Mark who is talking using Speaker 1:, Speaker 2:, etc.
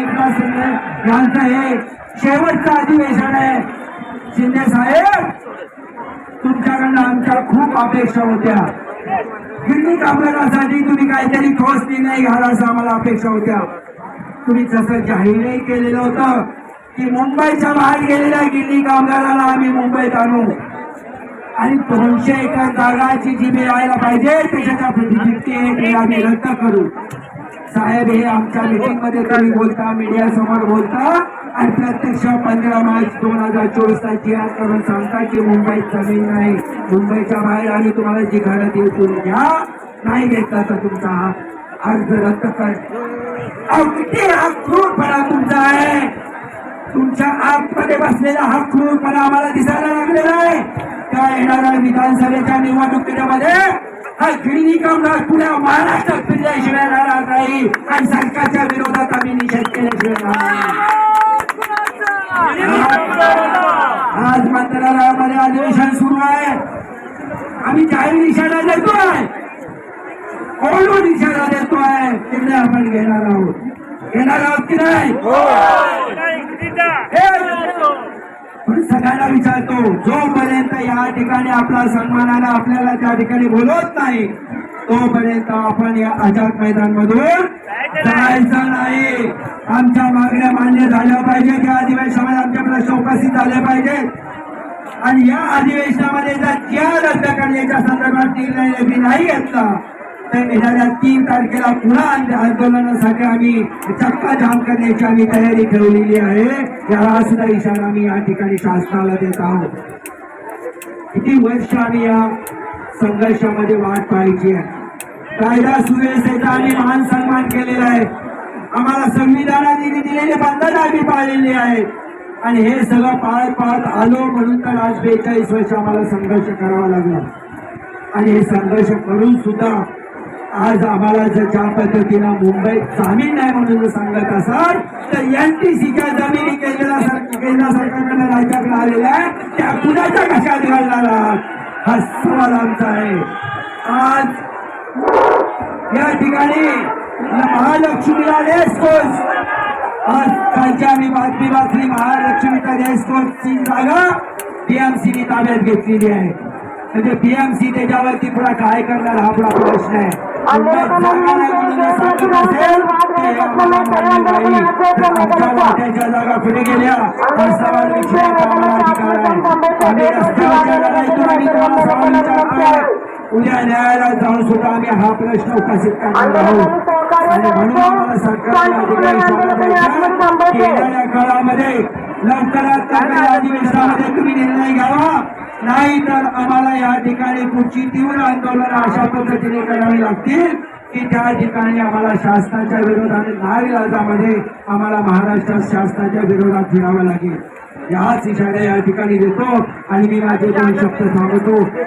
Speaker 1: एकनाथ शिंदे यांचं हे शेवटचं अधिवेशन आहे. शिंदे साहेब तुमच्याकडनं आमच्या खूप अपेक्षा होत्या. गिरणी कामगारासाठी तुम्ही काहीतरी ठोस निर्णय घ्याल असं आम्हाला अपेक्षा होत्या. तुम्ही जसं जाहीरही केलेलं होतं की मुंबईच्या बाहेर गेलेल्या गिरणी कामगाराला आम्ही मुंबईत आणू. आणि दोनशे एकर जागाची जी मिळायला पाहिजे त्याच्या प्रतिनिधी आम्ही रद्द करू. साहेब हे आमच्या मीटिंगमध्ये तुम्ही बोलता मीडिया समोर बोलता. आणि प्रत्यक्ष पंधरा मार्च दोन हजार चोवीस ला जी आर करून सांगता की मुंबईत जमीन नाही. मुंबईच्या बाहेर आम्ही तुम्हाला जी घरं देऊ तुम्ही घ्या. नाही घेतला तर तुमचा हा अर्ज रद्द कर. किती हा क्रूरपणा तुमचा आहे. तुमच्या आतमध्ये बसलेला हा क्रूरपणा आम्हाला दिसायला लागलेला आहे. त्या येणाऱ्या विधानसभेच्या निवडणुकीमध्ये हा गिरणी कामगार पुण्या महाराष्ट्रात फिरल्याशिवाय राहणार नाही. आणि सरकारच्या विरोधात आम्ही निषेध केल्याशिवाय राहणार. आज मंत्रालयामध्ये अधिवेशन सुरू आहे. आम्ही जाहीर इशारा देतोय. ओळून इशारा देतोय. तिकडे आपण घेणार आहोत. घेणार आहोत की नाही? सगळ्यांना विचारतो जोपर्यंत या ठिकाणी आपला सन्मानाला आपल्याला त्या ठिकाणी बोलवत नाही तोपर्यंत आपण या आझाद मैदान मधून जायचं नाही. आमच्या मागण्या मान्य झाल्या पाहिजेत या अधिवेशनामध्ये आमचे प्रश्न उपस्थित झाले पाहिजेत. आणि या अधिवेशनामध्ये जर ज्या रद्द करण्याच्या संदर्भात निर्णय मी नाही घेतला तर येणाऱ्या तीन तारखेला पुन्हा आंदोलनासाठी आम्ही चक्का जाम करण्याची आम्ही तयारी ठेवलेली आहे. याला इशारा मी या ठिकाणी शासनाला देत आहोत. किती वर्ष आम्ही या संघर्षामध्ये वाट पाहायची आहे. कायदा सुव्यवस्थेचा आम्ही मान सन्मान केलेला आहे. आम्हाला संविधानाने दिलेले बंधन आम्ही पाळलेले आहेत. आणि हे सगळं पाळत पाळत आलो म्हणून तर आज बेचाळीस वर्ष आम्हाला संघर्ष करावा लागला. आणि हे संघर्ष करून सुद्धा आज आम्हाला जर ज्या पद्धतीनं मुंबईत जामीन नाही म्हणून सांगत असाल तर एनटीसीच्या जमिनी केंद्र सर- केंद्र सरकारकडे राज्याकडे आलेल्या आहे त्या कुणाच्या कशात घालणार आहात? हा सवाल आमचा आहे. आज या ठिकाणी महालक्ष्मीला रेसकोर्स आज कालची आम्ही बातमी वाचली महालक्ष्मीचा रेसकोर्सची जागा पीएमसीने ताब्यात घेतलेली आहे. म्हणजे पीएमसी त्याच्यावरती पुढे काय करणार हा पुढा प्रश्न आहे. जागा पुढे गेल्या उद्या न्यायालयात जाऊन सुद्धा आम्ही हा प्रश्न उपस्थित करणार आहोत. आणि म्हणून आम्हाला सरकारला काळामध्ये लवकरात लवकर अधिवेशनामध्ये तुम्ही निर्णय घ्यावा. नाही तर आम्हाला या ठिकाणी पुढची तीव्र आंदोलन अशा पद्धतीने करावी लागतील की त्या ठिकाणी आम्हाला शासनाच्या विरोधाने नाविलाजामध्ये आम्हाला महाराष्ट्रात शासनाच्या विरोधात फिरावं लागेल. याच इशारा या ठिकाणी देतो आणि मी माझे दोन शब्द सांगतो